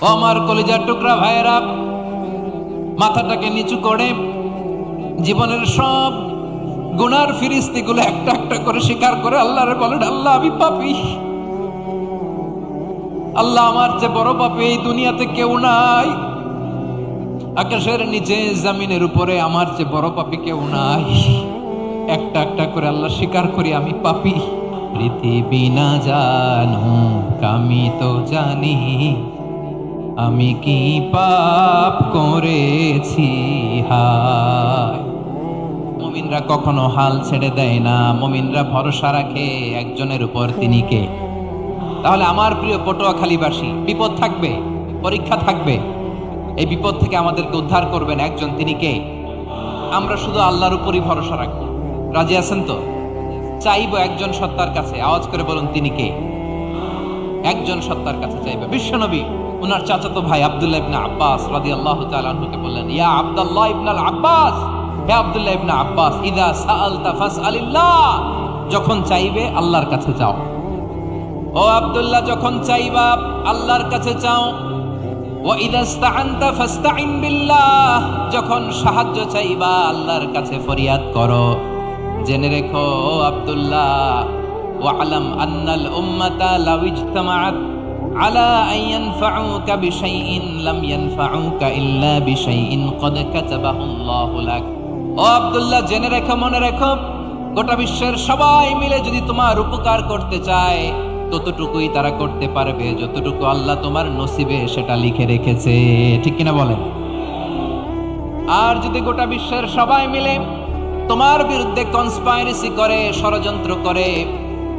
আমার কলিজার টুকরা ভাইয়েরা, মাথাটাকে নিচু করে জীবনের সব গুনার ফিরিস্তিগুলো একটা একটা করে স্বীকার করে আল্লাহরে বলেন, আল্লাহ, আমি পাপি। আল্লাহ আমার যে বড় পাপি, এই দুনিয়াতে কেউ নাই। আকাশের নিচে, জামিনের উপরে আমার যে বড় পাপি কেউ নাই। একটা একটা করে আল্লাহ স্বীকার করি, আমি পাপি। পৃথিবী না জানো আমি তো জানি। আমি কি পাপ করেছি? হায়। মমিনরা কখনো হাল ছেড়ে দেয় না। মমিনরা ভরসা রাখে একজনের উপর তিনি কে? তাহলে আমার প্রিয় পটুয়াখালীবাসী, বিপদ থাকবে? পরীক্ষা থাকবে? এই বিপদ থেকে আমাদেরকে উদ্ধার করবেন একজন তিনি কে? আমরা শুধু আল্লাহর উপরই ভরসা রাখব। রাজি আছেন তো? চাইব একজন সত্তার কাছে। আওয়াজ করে বলুন তিনি কে? একজন সত্তার কাছে চাইবে। বিশ্বনবী ওনার চাচাতো ভাই আব্দুল্লাহ ইবনে আব্বাস রাদিয়াল্লাহু আল্লাহ আনহুকে বললেন, ইয়া আব্দুল্লাহ ইবনে আল আব্বাস, হে আব্দুল্লাহ ইবনে আব্বাস, ইদা সাআলতা ফাসআলিল্লাহ, যখন চাইবে আল্লাহর কাছে যাও। ও আব্দুল্লাহ, যখন চাইবা আল্লাহর কাছে চাও যখন সাহায্য চাইবা আল্লাহর কাছে ফরিয়াদ করো। জেনে রেখো, ও আব্দুল্লাহ ওয়ালাম আন্নাল উম্মাতা লাউ ইজতামাআত আলা আন ইয়ানফাউকা বিশাইইন লাম ইয়ানফাউকা ইল্লা বিশাইইন কদ কাতাবাহুল্লাহু লাক ও আব্দুল্লাহ, জেনে রেখো, মনে রেখো, গোটা বিশ্বের সবাই মিলে যদি তোমার উপকার করতে চায়, ততটুকুই তারা করতে পারবে, যতটুকু আল্লাহ তোমার নসিবে সেটা লিখে রেখেছে। ঠিক কিনা বলেন? আর যদি গোটা বিশ্বের সবাই মিলে তোমার বিরুদ্ধে কনস্পাইরেসি করে, ষড়যন্ত্র করে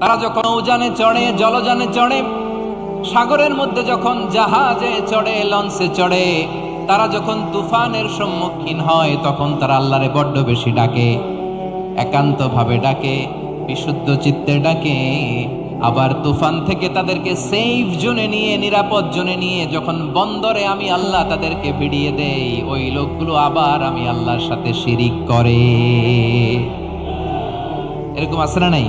তারা যখন নৌজানে চড়ে জলযানে চড়ে, সাগরের মধ্যে যখন জাহাজে চড়ে, লঞ্চে চড়ে, তারা যখন তুফানের সম্মুখীন হয়, তখন তারা আল্লাহরে বড্ড বেশি ডাকে একান্ত ভাবে ডাকে, বিশুদ্ধ চিত্তে ডাকে। আবার তুফান থেকে তাদেরকে সেফ জোনে নিয়ে, নিরাপদ জোনে নিয়ে, যখন বন্দরে আমি আল্লাহ তাদেরকে ভিড়িয়ে দেই, ওই লোকগুলো আবার আমি আল্লাহর সাথে শিরিক করে। এরকম না নাই?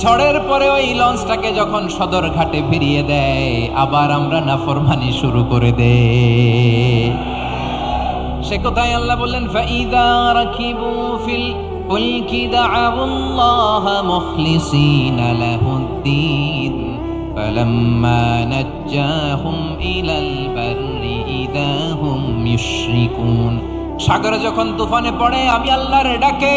ঝড়ের পরে ওই লঞ্চটাকে যখন সদর ঘাটে ফিরিয়ে দেয় আবার আমরা নাফরমানি শুরু করে দে সে কোথায় আল্লাহ বললেন ফাইদা রাখিবু ফিল ফুলকি দাআউল্লাহ মুখলিসিনা লাহুদ্দিন فلما نجاهم إلى البر إذا هم يشركون সাগরে যখন তুফানে পড়ে আমি আল্লাহর ডাকে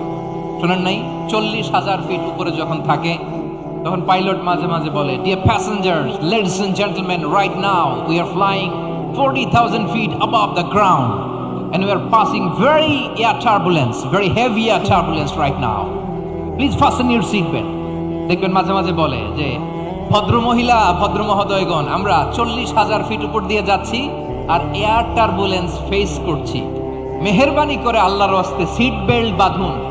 শোনেন নাই? চল্লিশ হাজার ফিট উপরে যখন থাকে, তখন পাইলট মাঝে মাঝে বলে ladies and gentleman right now we are flying thousand feet the ground and passing very. দেখবেন মাঝে মাঝে বলে যে, ভদ্র মহিলা, ভদ্র মহোদয়গণ, আমরা চল্লিশ হাজার ফিট উপর দিয়ে যাচ্ছি আর এয়ার টার্বুলেন্স ফেস করছি। মেহরবানি করে আল্লাহর হস্তে সিট বেল্ট বাঁধুন।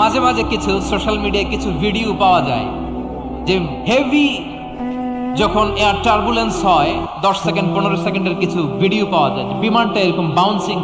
মাঝে মাঝে কিছু সোশ্যাল মিডিয়ায় কিছু ভিডিও পাওয়া যায়, যে হেভি যখন এয়ার টার্বুলেন্স হয়, দশ সেকেন্ড পনেরো সেকেন্ডের কিছু ভিডিও পাওয়া যায় বিমানটা এরকম বাউন্সিং